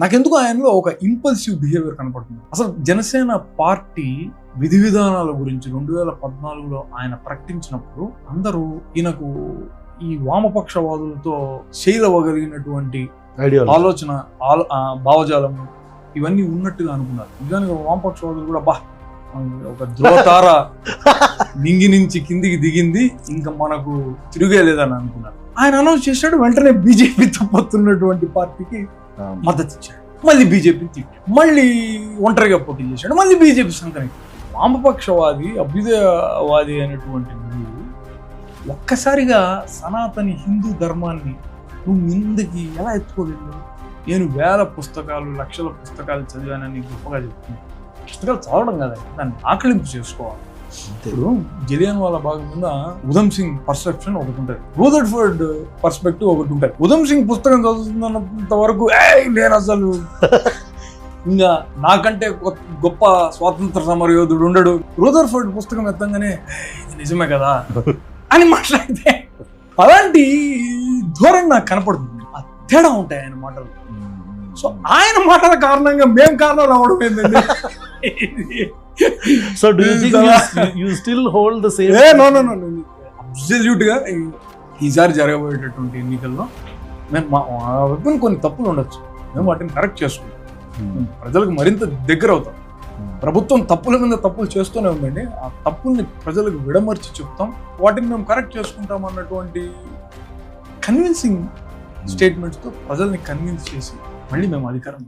నాకెందుకు ఆయనలో ఒక ఇంపల్సివ్ బిహేవియర్ కనపడుతుంది. అసలు జనసేన పార్టీ విధి విధానాల గురించి రెండు వేల పద్నాలుగులో ఆయన ప్రకటించినప్పుడు అందరూ ఈయనకు ఈ వామపక్షవాదులతో శైలవగలిగినటువంటి ఆలోచన భావజాలం ఇవన్నీ ఉన్నట్టుగా అనుకున్నారు. నిజానికి వామపక్షవాదులు కూడా బా ఒక ధ్రువతార నింగి నుంచి కిందికి దిగింది ఇంకా మనకు తిరిగే లేదని అనుకున్నారు. ఆయన అనౌన్స్ చేశాడు వెంటనే బీజేపీ తప్పొస్తున్నటువంటి పార్టీకి మద్దతు ఇచ్చాడు. మళ్ళీ బీజేపీని తిట్టాడు. మళ్ళీ ఒంటరిగా పోటీ చేశాడు. మళ్ళీ బీజేపీ సంకని వామపక్షవాది అభ్యుదయవాది అనేటువంటి నువ్వు ఒక్కసారిగా సనాతని హిందూ ధర్మాన్ని నువ్వు ముందుకి ఎలా ఎత్తుకోగలిగావు? నేను వేల పుస్తకాలు లక్షల పుస్తకాలు చదివానని గొప్పగా చెప్తున్నాను. పుస్తకాలు చదవడం కదా. దాన్ని ఆకలింపు చేసుకోవాలి. ఇప్పుడు జలియన్ వాళ్ళ భాగం మీద ఉధమ్ సింగ్ పర్సెప్షన్ ఒకటి ఉంటుంది. రూదర్ఫర్డ్ పర్స్పెక్టివ్ ఒకటి ఉంటుంది. ఉధమ్ సింగ్ పుస్తకం చదువుతున్నంత వరకు "ఏయ్, నేను అసలు ఇంకా నాకంటే గొప్ప స్వాతంత్ర సమర యోధుడు ఉండడు. రూదర్ఫర్డ్ పుస్తకం ఎత్తంగానే "ఏయ్, ఇది నిజమే కదా? అని మాట్లాడితే అలాంటి ధోరణి నాకు కనపడుతుంది. ఆ తేడా ఉంటాయి ఆయన మాటలు. సో ఆయన మాటల కారణంగా మేం కారణాలు అవ్వడం ఏంటండి so do you think you still hold the same uh no no no అబ్సల్యూట్గా ఈసారి జరగబోయేటటువంటి ఎన్నికల్లో మేము మా వైపున కొన్ని తప్పులు ఉండొచ్చు. మేము వాటిని కరెక్ట్ చేసుకుంటాం. మేము ప్రజలకు మరింత దగ్గర అవుతాం. ప్రభుత్వం తప్పుల మీద తప్పులు చేస్తూనే ఉందండి. ఆ తప్పుల్ని ప్రజలకు విడమర్చి చెప్తాం. వాటిని మేము కరెక్ట్ చేసుకుంటాం అన్నటువంటి కన్విన్సింగ్ స్టేట్మెంట్స్తో ప్రజల్ని కన్విన్స్ చేసి మళ్ళీ మేము అధికారం